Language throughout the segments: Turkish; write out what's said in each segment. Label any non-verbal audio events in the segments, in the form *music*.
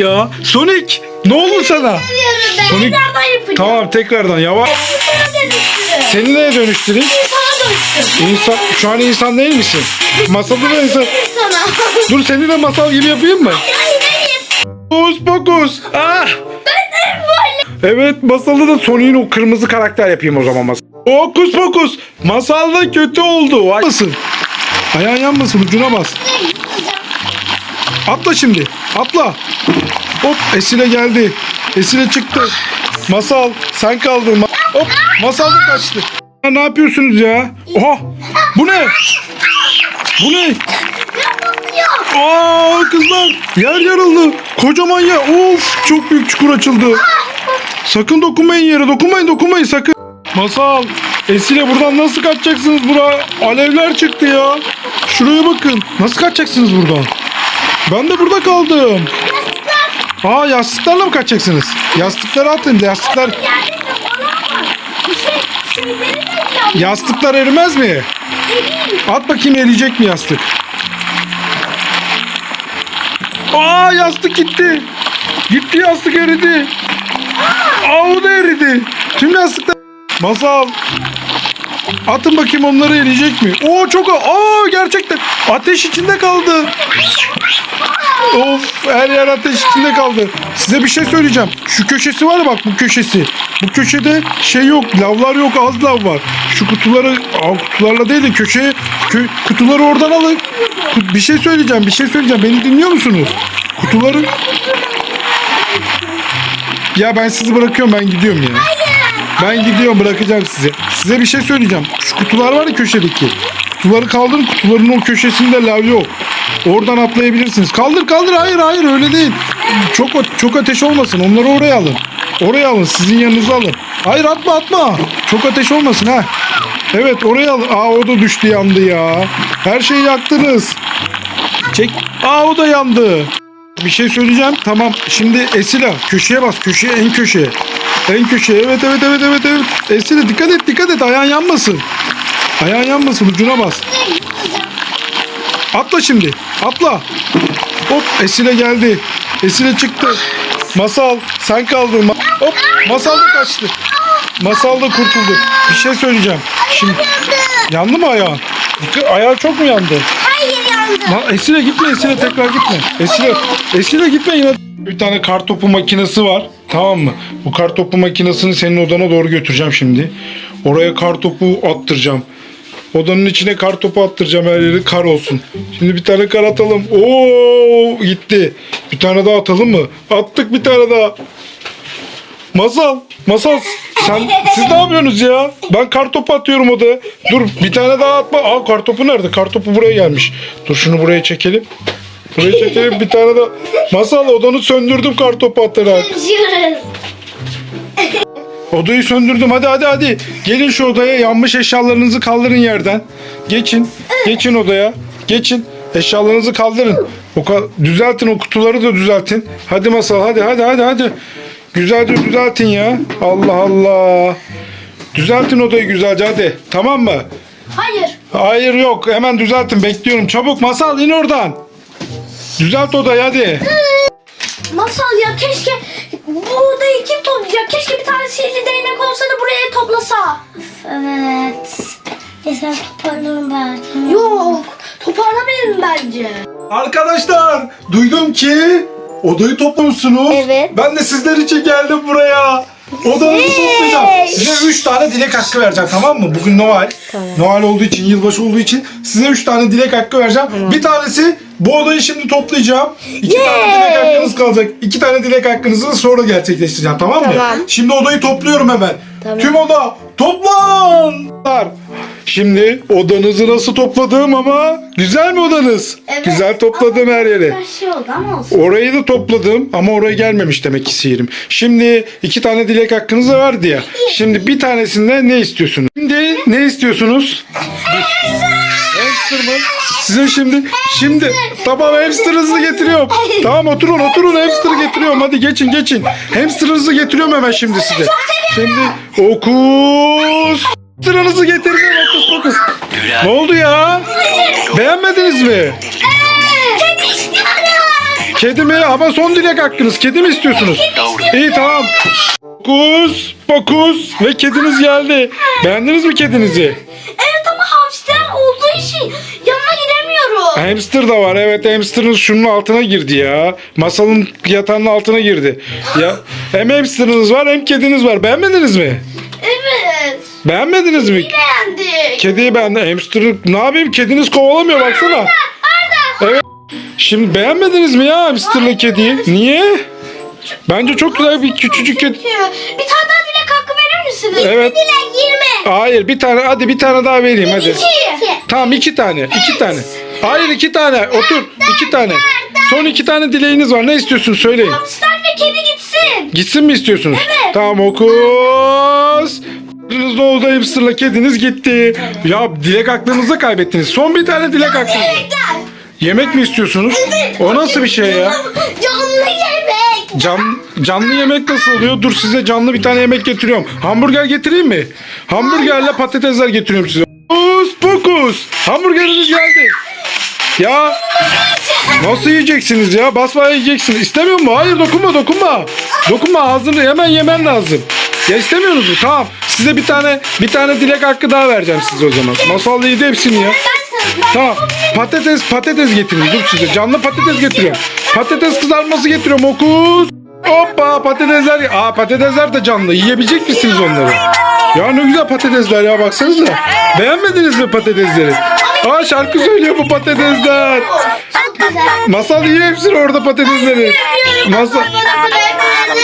Ya Sonic ne oldu sana? Ben Sonic- tekrardan yapacağım. Tamam tekrardan yavaş. Sana. Seni neye dönüştüreyim? Sana dönüştürün. İnsan, şu an insan değil misin? Masalda da insan. Sana. Dur seni de masal gibi yapayım mı? Yani benim. Pokus pokus. Ah! Ben de böyle. Evet masalda da Sonic'in o kırmızı karakter yapayım o zaman masal. Pokus pokus. Masalda kötü oldu. Ay? Ayağın yanmasın ucuna bas. Atla şimdi. Atla. Hop Esile geldi. Esile çıktı. Masal sen kaldın. Hop masal da kaçtı. Ne yapıyorsunuz ya? Oha bu ne? Bu ne? Aa kızlar yer yarıldı. Kocaman yer. Of çok büyük çukur açıldı. Sakın dokunmayın yere. Dokunmayın dokunmayın sakın. Masal. Esile buradan nasıl kaçacaksınız buraya? Alevler çıktı ya. Şuraya bakın. Nasıl kaçacaksınız buradan? Ben de burada kaldım. Aa yastıklarla mı kaçacaksınız? Yastıkları atın. Yastıklar şey. Yastıklar erimez mi? At bakayım eriyecek mi yastık? Aa yastık gitti. Gitti yastık eridi. Aa o da eridi. Tüm yastıklar. Masal. Atın bakayım onları eriyecek mi? Oo çok aa gerçekten ateş içinde kaldı. Of her yer ateş içinde kaldı. Size bir şey söyleyeceğim. Şu köşesi var ya bak bu köşesi. Bu köşede şey yok lavlar yok az lav var. Şu kutuları aa, kutularla değil de köşeye kö- kutuları oradan alın. Ku- Bir şey söyleyeceğim bir şey söyleyeceğim. Beni dinliyor musunuz? Kutuları ya ben sizi bırakıyorum ben gidiyorum ya. Ben gidiyorum bırakacağım size. Size bir şey söyleyeceğim. Şu kutular var ya köşedeki. Kutuları kaldırın kutuların o köşesinde lav yok. Oradan atlayabilirsiniz. Kaldır kaldır hayır hayır öyle değil. Çok çok ateş olmasın onları oraya alın. Oraya alın sizin yanınıza alın. Hayır atma atma. Çok ateş olmasın ha. Evet oraya alın. Aa o da düştü yandı ya. Her şeyi yaktınız. Çek. Aa o da yandı. Bir şey söyleyeceğim. Tamam. Şimdi Esila köşeye bas. Köşeye en köşeye. En köşeye. Evet evet evet evet evet. Esila dikkat et dikkat et. Ayağın yanmasın. Ayağın yanmasın. Ucuna bas. Atla şimdi. Atla. Hop Esile geldi. Esile çıktı. Masal sen kaldın. Ma- Hop Masal da kaçtı. Masal da kurtuldu. Bir şey söyleyeceğim. Şimdi yandı mı ayağın? Dikkat- Ayağı çok mu yandı? Hayır yandı. Lan Esile gitme Esile tekrar gitme. Esile, Esile gitme yine. Bir tane kar topu makinesi var. Tamam mı? Bu kar topu makinesini senin odana doğru götüreceğim şimdi. Oraya kar topu attıracağım. Odanın içine kar topu attıracağım her yeri kar olsun. Şimdi bir tane kar atalım. Oo gitti. Bir tane daha atalım mı? Attık bir tane daha. Masal, Masal sen siz ne yapıyorsunuz ya? Ben kartopu atıyorum odaya. Dur bir tane daha atma. Aa kartopu nerede? Kartopu buraya gelmiş. Dur şunu buraya çekelim. Buraya çekelim bir tane daha. Masal odanı söndürdüm kartopu atarak. Odayı söndürdüm. Hadi hadi hadi. Gelin şu odaya. Yanmış eşyalarınızı kaldırın yerden. Geçin. Geçin odaya. Geçin. Eşyalarınızı kaldırın. O düzeltin o kutuları da düzeltin. Hadi masal hadi hadi hadi hadi. Güzelce düzeltin ya. Allah Allah. Düzeltin odayı güzelce hadi. Tamam mı? Hayır. Hayır yok. Hemen düzeltin. Bekliyorum. Çabuk masal in oradan. Düzelt odayı hadi. Masal ya keşke bu odayı kim toplayacak? Keşke bir tane sihirli değnek olsa da buraya toplasa. Evet. Neyse toparlarım belki. Yok. Toparlamayalım bence. Arkadaşlar duydum ki odayı toplamışsınız. Evet. Ben de sizler için geldim buraya. Odanızı toplayacağım. Size 3 tane dilek hakkı vereceğim tamam mı? Bugün Noel. Noel olduğu için, yılbaşı olduğu için size 3 tane dilek hakkı vereceğim. Bir tanesi bu odayı şimdi toplayacağım. 2 tane dilek hakkınız kalacak. 2 tane dilek hakkınızı sonra gerçekleştireceğim tamam mı? Tamam. Şimdi odayı topluyorum hemen. Tüm oda toplan. Şimdi odanızı nasıl topladım ama güzel mi odanız? Evet. Güzel topladım her yeri. Her şey oldu ama olsun. Orayı da topladım ama oraya gelmemiş demek ki sihirim. Şimdi iki tane dilek hakkınız da vardı ya. Şimdi bir tanesinde ne istiyorsunuz? Şimdi ne istiyorsunuz? Hamster mı? Size şimdi şimdi tamam hamsterınızı getiriyorum. Tamam oturun oturun hamster getiriyorum. Hadi geçin geçin. Hamsterınızı getiriyorum hemen şimdi size. Şimdi okus. Hamsterınızı getirdim okus okus. Ne oldu ya? Beğenmediniz mi? Kedi mi? Ama son dilek hakkınız. Kedi mi istiyorsunuz? İyi tamam. Fokus, fokus ve kediniz geldi. Beğendiniz mi kedinizi? Evet ama hamster olduğu için yanına gidemiyorum. Hamster da var. Evet hamsterınız şunun altına girdi ya. Masalın yatağının altına girdi. Ya hem hamsterınız var hem kediniz var. Beğenmediniz mi? Evet. Beğenmediniz mi? Beğendik. Kediyi beğendi. Hamster'ı ne yapayım? Kediniz kovalamıyor baksana. Evet. Şimdi beğenmediniz mi ya hamsterla kediyi? Niye? Bence çok güzel bir küçücük kedi. Bir tane daha dilek hakkı verir misiniz? Evet. Dilek 20. Hayır bir tane hadi bir tane daha vereyim hadi. İki. Tamam iki tane. iki tane. Hayır iki tane. Otur. iki tane. Son iki tane dileğiniz var. Ne istiyorsunuz söyleyin. Hamster ve kedi gitsin. Gitsin mi istiyorsunuz? Evet. Tamam okus. Kızınız oldu hamsterla kediniz gitti. Ya dilek aklınızı kaybettiniz. Son bir tane dilek hakkınız. var. Dilekler. Yemek mi istiyorsunuz? O nasıl bir şey ya? Canlı yemek. Can, canlı yemek nasıl oluyor? Dur size canlı bir tane yemek getiriyorum. Hamburger getireyim mi? Hamburgerle patatesler getiriyorum size. Pokus pokus. Hamburgeriniz geldi. Ya nasıl yiyeceksiniz ya? Basmaya yiyeceksiniz. İstemiyor mu? Hayır dokunma dokunma. Dokunma ağzını hemen yemen lazım. Ya istemiyorsunuz mu? Tamam. Size bir tane bir tane dilek hakkı daha vereceğim size o zaman. Masal yedi hepsini ya. Tamam. Patates patates getirin. Dur size. Canlı patates getiriyorum. Patates kızartması getiriyorum. Okus. Hoppa patatesler. Aa patatesler de canlı. Yiyebilecek misiniz onları? Ya ne güzel patatesler ya baksanıza. Beğenmediniz mi patatesleri? Aa şarkı söylüyor bu patatesler. Masal yiyor hepsini orada patatesleri. Masal.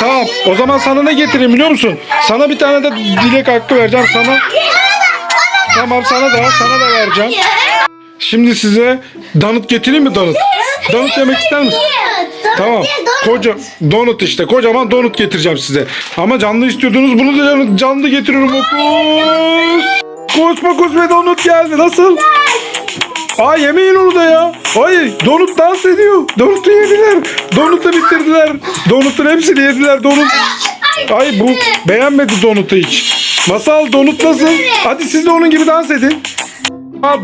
Tamam o zaman sana ne getireyim biliyor musun? Sana bir tane de dilek hakkı vereceğim sana. Tamam sana da sana da vereceğim. Şimdi size donut getireyim mi donut? Donut yemek ister misin? Tamam. Koca donut işte. Kocaman donut getireceğim size. Ama canlı istiyordunuz. Bunu da canlı, canlı getiriyorum. Okus. Kus ve donut geldi. Nasıl? Aa yemeyin onu da ya. Ay donut dans ediyor. Donut'u yediler. Donut'u bitirdiler. Donut'un hepsini yediler. Donut. Ay bu beğenmedi Donut'u hiç. Masal Donut nasıl? Hadi siz de onun gibi dans edin. Aa,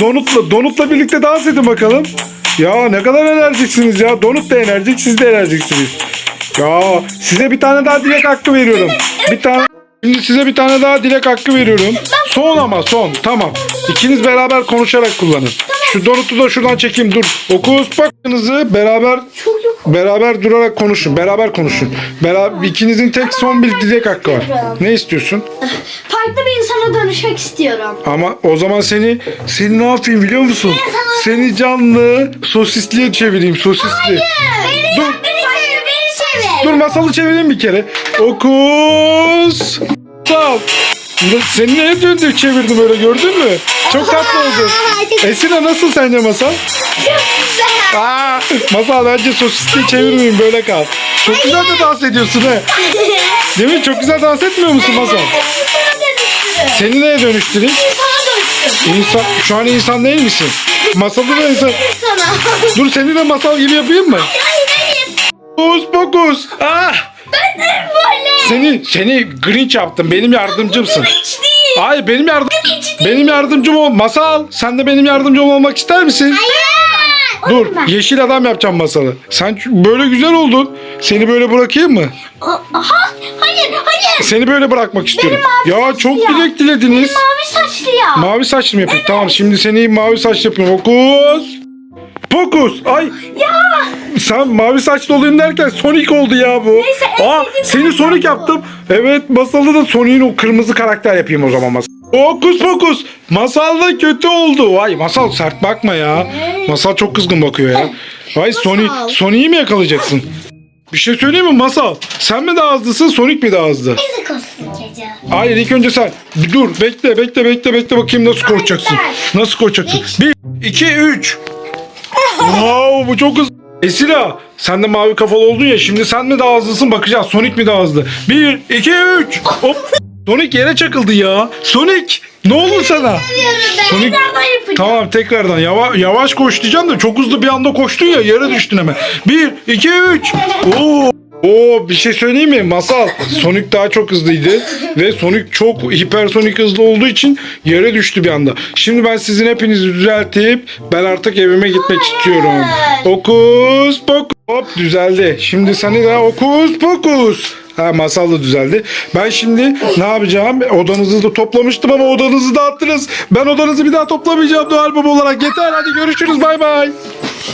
Donut'la, Donut'la birlikte dans edin bakalım. Ya ne kadar enerjiksiniz ya. Donut da enerjik, siz de enerjiksiniz. Ya size bir tane daha dilek hakkı veriyorum. Bir tane Şimdi size bir tane daha dilek hakkı veriyorum. Son ama son. Tamam. İkiniz beraber konuşarak kullanın. Şu Donut'u da şuradan çekeyim dur. Okus bakınızı beraber beraber durarak konuşun. Beraber konuşun. Beraber ikinizin tek son bir dilek hakkı var. Ne istiyorsun? Farklı bir insana dönüşmek istiyorum. Ama o zaman seni seni ne yapayım biliyor musun? Seni canlı sosisliye çevireyim sosisli. Dur. Beni çevir, beni çevir. Dur masalı çevireyim bir kere. Okus. Sağ Seni neye döndür çevirdim öyle gördün mü? Çok tatlı oldu. Esina nasıl sence masal? Aa, masal bence sosisli çevirmeyeyim böyle kal. Çok güzel de dans ediyorsun he. Değil mi? Çok güzel dans etmiyor musun masal? Seni neye dönüştüreyim? İnsan, şu an insan değil misin? Masalı da insan. Dur seni de masal gibi yapayım mı? Pokus pokus. Ah! Ben de böyle. Seni seni Grinch yaptım. Benim yardımcımsın. Hiç değil. Hayır benim yardım değil. benim yardımcım ol. Masal sen de benim yardımcım olmak ister misin? Dur yeşil adam yapacağım masalı. Sen ç- böyle güzel oldun. Seni böyle bırakayım mı? Aha, hayır hayır. Seni böyle bırakmak istiyorum. mavi Ya saçlı çok ya. dilek dilediniz. Mavi saçlı ya. Mavi saçlı mı yapayım? Tamam şimdi seni mavi saçlı yapıyorum. Okus. Pokus. Ay Ya. Sen mavi saçlı olayım derken Sonic oldu ya bu. Neyse, en Aa sevdiğim seni karakter Sonic bu. yaptım. Evet masalda da Sonic'in o kırmızı karakter yapayım o zaman masal. Okus pokus. Masal da kötü oldu. Vay masal sert bakma ya. Masal çok kızgın bakıyor ya. Vay Sonic, Sonic'i mi yakalayacaksın? Bir şey söyleyeyim mi Masal? Sen mi daha hızlısın Sonic mi daha hızlı? Ezik olsun gece. Hayır ilk önce sen. Bir dur bekle bekle bekle bekle bakayım nasıl koşacaksın. Nasıl koşacaksın? Bir, iki, üç. *laughs* wow bu çok hızlı. Esila sen de mavi kafalı oldun ya şimdi sen mi daha hızlısın bakacağız. Sonic mi daha hızlı? Bir, iki, üç. Hop. Sonic yere çakıldı ya. Sonic ne oldu sana? Sonic. Tamam tekrardan yavaş, yavaş koş diyeceğim de çok hızlı bir anda koştun ya yere düştün hemen. Bir, iki, üç. Oo. Oo bir şey söyleyeyim mi? Masal Sonic daha çok hızlıydı ve Sonic çok hipersonik hızlı olduğu için yere düştü bir anda. Şimdi ben sizin hepinizi düzeltip ben artık evime gitmek istiyorum. Okus pokus. Hop düzeldi. Şimdi seni de okus pokus. Ha masal da düzeldi. Ben şimdi ne yapacağım? Odanızı da toplamıştım ama odanızı dağıttınız. Ben odanızı bir daha toplamayacağım Noel Baba olarak. Yeter hadi görüşürüz bay bay.